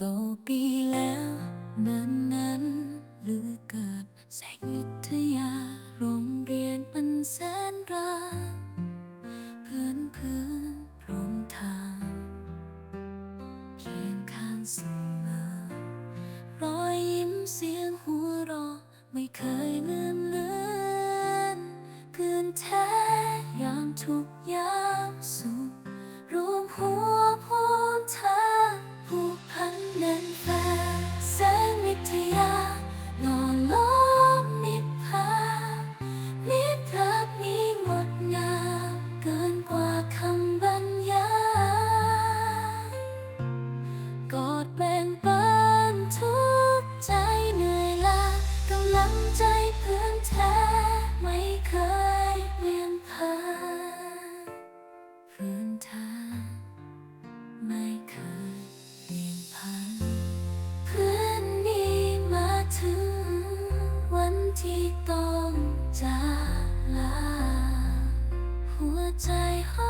ก็ปีแล้วนานนั้นหรือเกิดแสงยุทยาโรงเรียนมันแสนรักเพื่อนเพื่อนพร้อมทางเคียงข้างเสมอรอยยิ้มเสียงหัวเราะไม่เคย 最后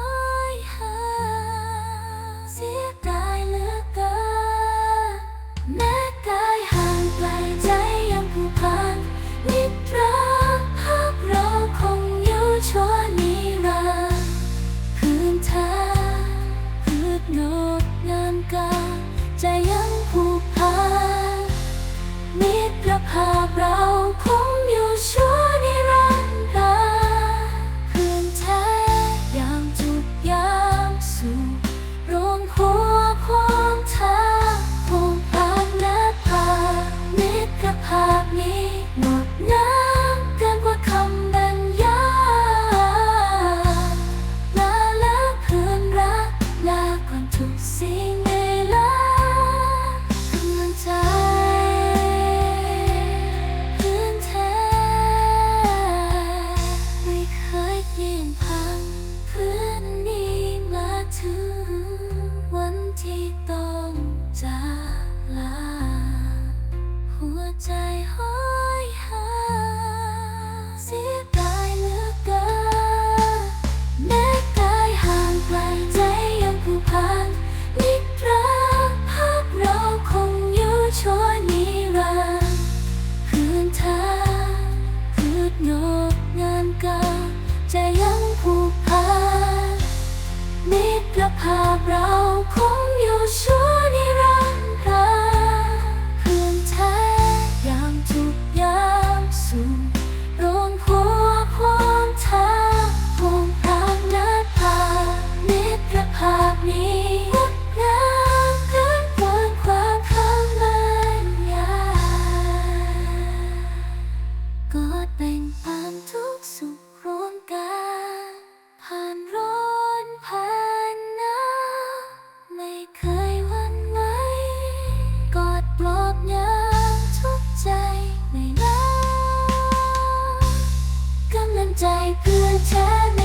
ภาพเราคงอยู่ชั่วนิรันดร์คืนแท้ยามทุกยามสุขรวมหัวพวงเธอพวงพรางนัดพามิตรภาพนี้งดงามเกินว่ควาคำบรรยายกอเป็นความทุกสุข เธอ